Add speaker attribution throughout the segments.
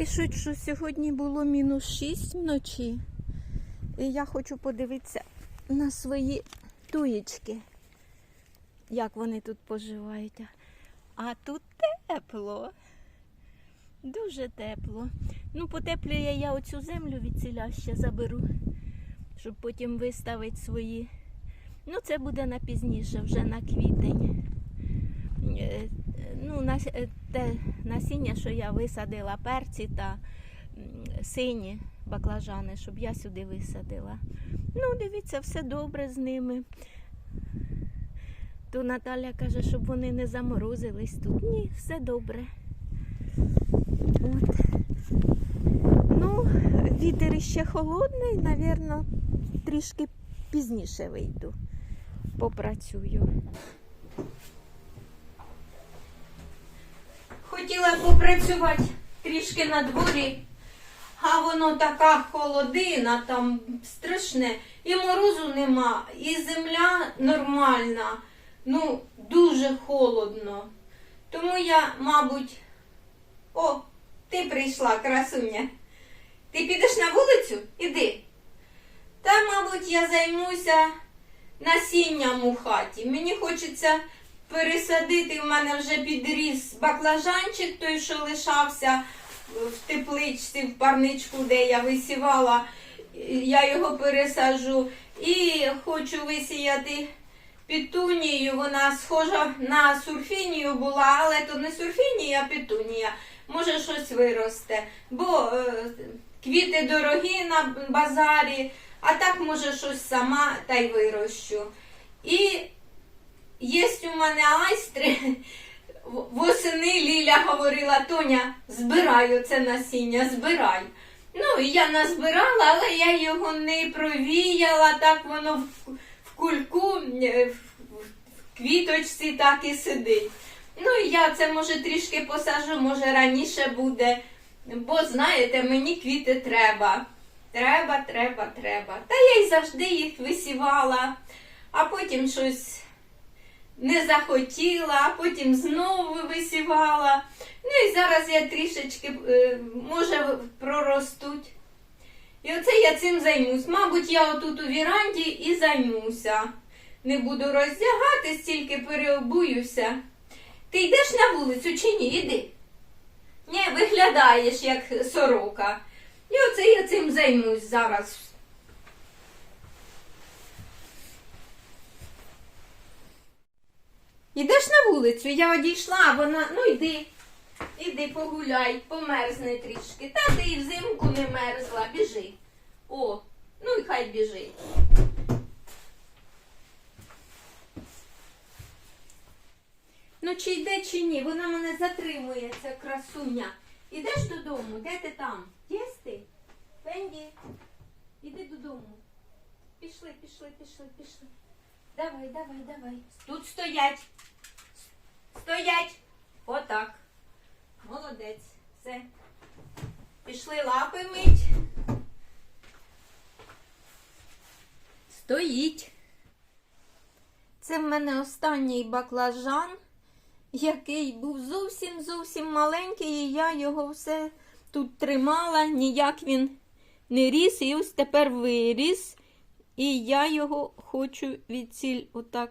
Speaker 1: Пишуть, що сьогодні було мінус 6 вночі. І я хочу подивитися на свої туєчки, як вони тут поживають. А тут тепло. Дуже тепло. Ну, потеплює я оцю землю від ціля ще заберу, щоб потім виставити свої. Ну, це буде на пізніше, вже на квітень. Ну, е, те насіння, що я висадила перці та сині баклажани, щоб я сюди висадила. Ну, дивіться, все добре з ними. То Наталя каже, щоб вони не заморозились тут. Ні, все добре. От. Ну, вітер ще холодний, напевно, трішки пізніше вийду. Попрацюю. Хотіла попрацювати трішки на дворі, а воно така холодина, там страшне, і морозу нема, і земля нормальна, ну, дуже холодно. Тому я, мабуть, о, ти прийшла, красуня. Ти підеш на вулицю? Іди. Та, мабуть, я займуся насінням у хаті. Мені хочеться пересадити. В мене вже підріс баклажанчик, той, що лишався в тепличці, в парничку, де я висівала. Я його пересаджу. І хочу висіяти петунію. Вона схожа на сурфінію була, але то не сурфінія, а петунія. Може щось виросте. Бо е, квіти дорогі на базарі, а так може щось сама та й вирощу. І Є у мене айстри. Восени Ліля говорила, Тоня, збирай оце насіння, збирай. Ну, я назбирала, але я його не провіяла, так воно в, в кульку, е, в, в квіточці так і сидить. Ну, я це може трішки посажу, може раніше буде. Бо, знаєте, мені квіти треба. Треба, треба, треба. Та я й завжди їх висівала, а потім щось не захотіла, а потім знову висівала. Ну і зараз я трішечки, е, може, проростуть. І оце я цим займусь. Мабуть, я отут у віранді і займуся. Не буду роздягатись, тільки переобуюся. Ти йдеш на вулицю чи ні? Іди. Ні, виглядаєш як сорока. І оце я цим займусь зараз. Ідеш на вулицю, я одійшла, а вона, ну йди, іди погуляй, померзне трішки. Та ти і взимку не мерзла, біжи. О, ну і хай біжить. Ну чи йде, чи ні? Вона мене затримує, ця красуня. Ідеш додому, де ти там? Єс ти? Фенді, іди додому. Пішли, пішли, пішли, пішли. Давай, давай, давай. Тут стоять. Стоять. Отак. Молодець. Все. Пішли лапи мить. Стоїть. Це в мене останній баклажан, який був зовсім зовсім маленький, і я його все тут тримала, ніяк він не ріс, і ось тепер виріс. І я його хочу від ціль отак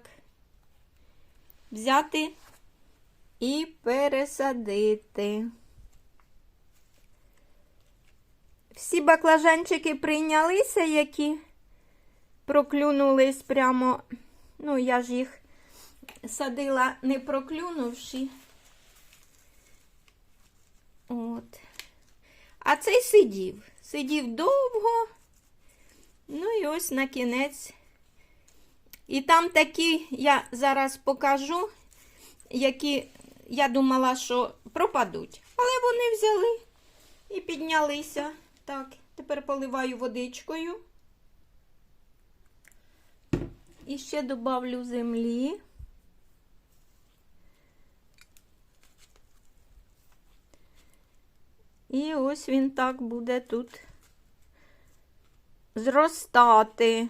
Speaker 1: взяти і пересадити. Всі баклажанчики прийнялися, які проклюнулись прямо. Ну, я ж їх садила не проклюнувши. От. А цей сидів. Сидів довго. Ну і ось на кінець. І там такі, я зараз покажу, які я думала, що пропадуть. Але вони взяли і піднялися. Так, тепер поливаю водичкою. І ще добавлю землі. І ось він так буде тут зростати.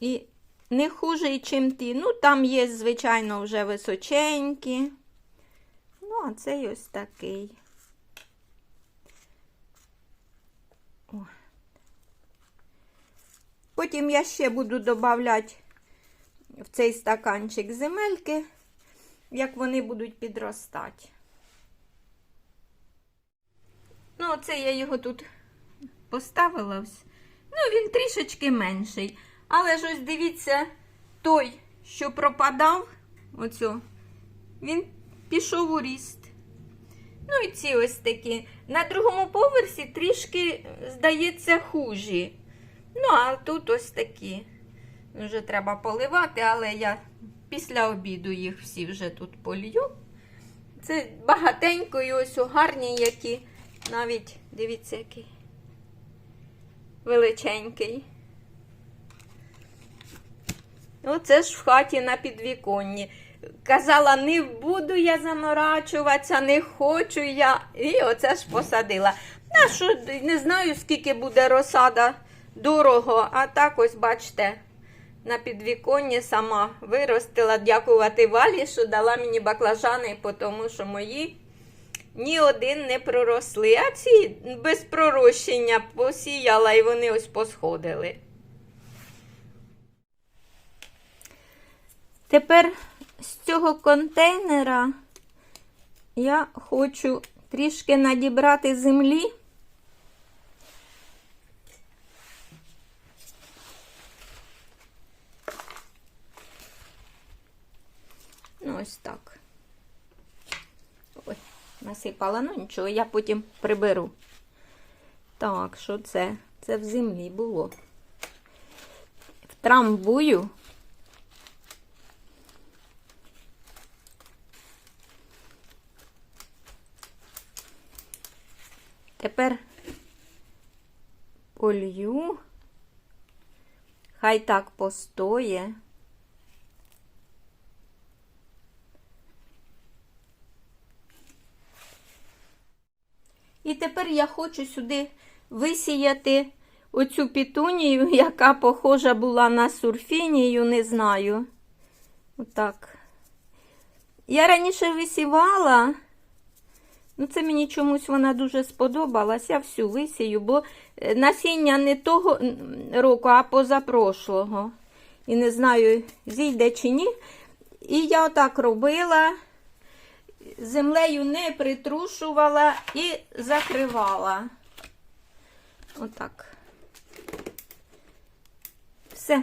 Speaker 1: І не хуже, чим ті. Ну, там є, звичайно, вже височенькі. Ну, а цей ось такий. Потім я ще буду додавати в цей стаканчик земельки, як вони будуть підростати. Ну, оце я його тут поставила. Ну, він трішечки менший. Але ж ось дивіться, той, що пропадав, оцю, він пішов у ріст. Ну і ці ось такі. На другому поверсі трішки, здається, хужі. Ну, а тут ось такі. Вже треба поливати, але я після обіду їх всі вже тут полью. Це багатенько і ось гарні, які навіть, дивіться, який величенький. Оце ж в хаті на підвіконні. Казала, не буду я заморачуватися, не хочу я. І оце ж посадила. А що, не знаю, скільки буде розсада дорого, а так ось, бачите, на підвіконні сама виростила. Дякувати Валі, що дала мені баклажани, тому що мої ні один не проросли. А ці без пророщення посіяла і вони ось посходили. Тепер з цього контейнера я хочу трішки надібрати землі. Ну, ось так. Ой, насипала, ну нічого, я потім приберу. Так, що це? Це в землі було. Втрамбую. Тепер полью. Хай так постоє. І тепер я хочу сюди висіяти оцю пітунію, яка похожа була на сурфінію, не знаю. Отак. Я раніше висівала, ну це мені чомусь вона дуже сподобалась. Я всю висію, бо е, насіння не того року, а позапрошлого. І не знаю, зійде чи ні. І я отак робила землею не притрушувала і закривала. Отак. Все.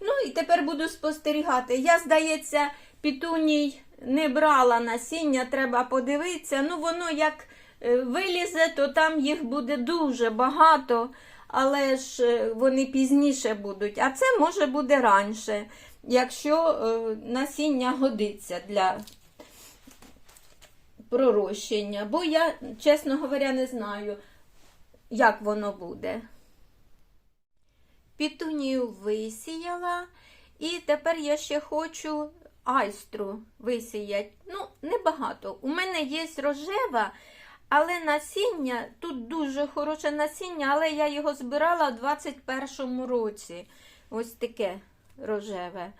Speaker 1: Ну і тепер буду спостерігати. Я, здається, пітуній не брала насіння, треба подивитися. Ну, воно як е, вилізе, то там їх буде дуже багато, але ж е, вони пізніше будуть. А це може буде раніше, якщо е, насіння годиться для пророщення, бо я, чесно говоря, не знаю, як воно буде. Пітунію висіяла, і тепер я ще хочу айстру висіяти. Ну, небагато. У мене є рожева, але насіння, тут дуже хороше насіння, але я його збирала у 21-му році. Ось таке рожеве.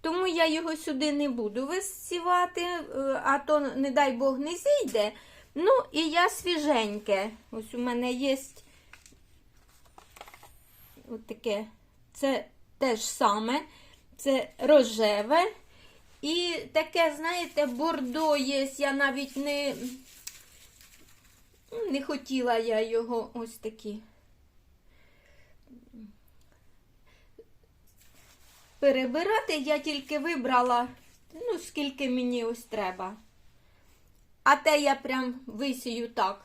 Speaker 1: Тому я його сюди не буду висівати, е, а то, не дай Бог, не зійде. Ну, і я свіженьке. Ось у мене є таке, це теж саме, це рожеве. І таке, знаєте, бордо є, я навіть не, не хотіла я його ось такі. перебирати, я тільки вибрала, ну, скільки мені ось треба. А те я прям висію так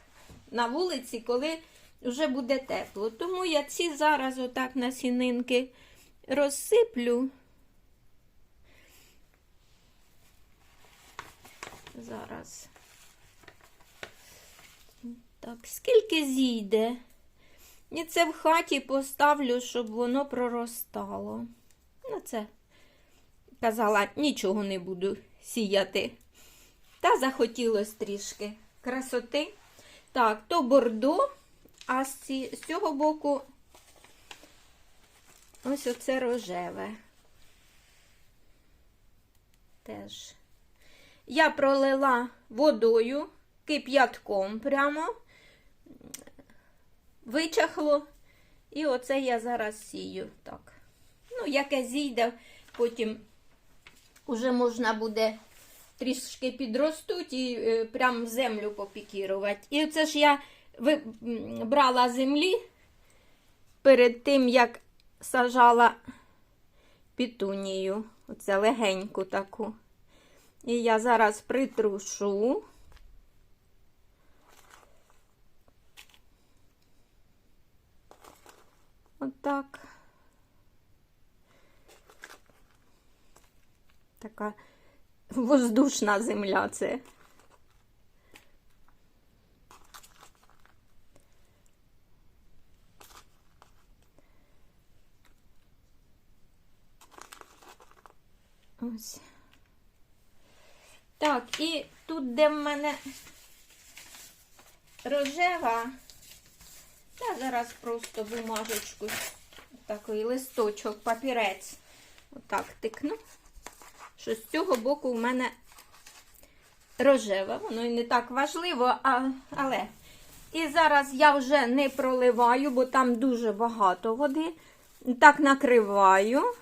Speaker 1: на вулиці, коли вже буде тепло. Тому я ці зараз отак на сінинки розсиплю. Зараз. Так, скільки зійде? І це в хаті поставлю, щоб воно проростало. Ну, це казала, нічого не буду сіяти. Та захотілося трішки красоти. Так, то бордо, а з цього боку ось оце рожеве. Теж. Я пролила водою кип'ятком прямо. Вичахло. І оце я зараз сію. Так. Ну, яке зійде, потім уже можна буде трішки підростуть і е, прям землю попікірувати. І оце ж я брала землі перед тим, як сажала пітунію. Оце легеньку таку. І я зараз притрушу. Отак. Така воздушна земля це. Ось. Так, і тут, де в мене рожева, я зараз просто бумажечку, такий листочок, папірець, отак тикну, що з цього боку в мене рожева, воно і не так важливо, а, але. І зараз я вже не проливаю, бо там дуже багато води. Так накриваю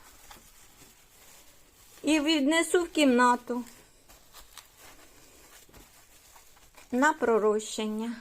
Speaker 1: і віднесу в кімнату на пророщення.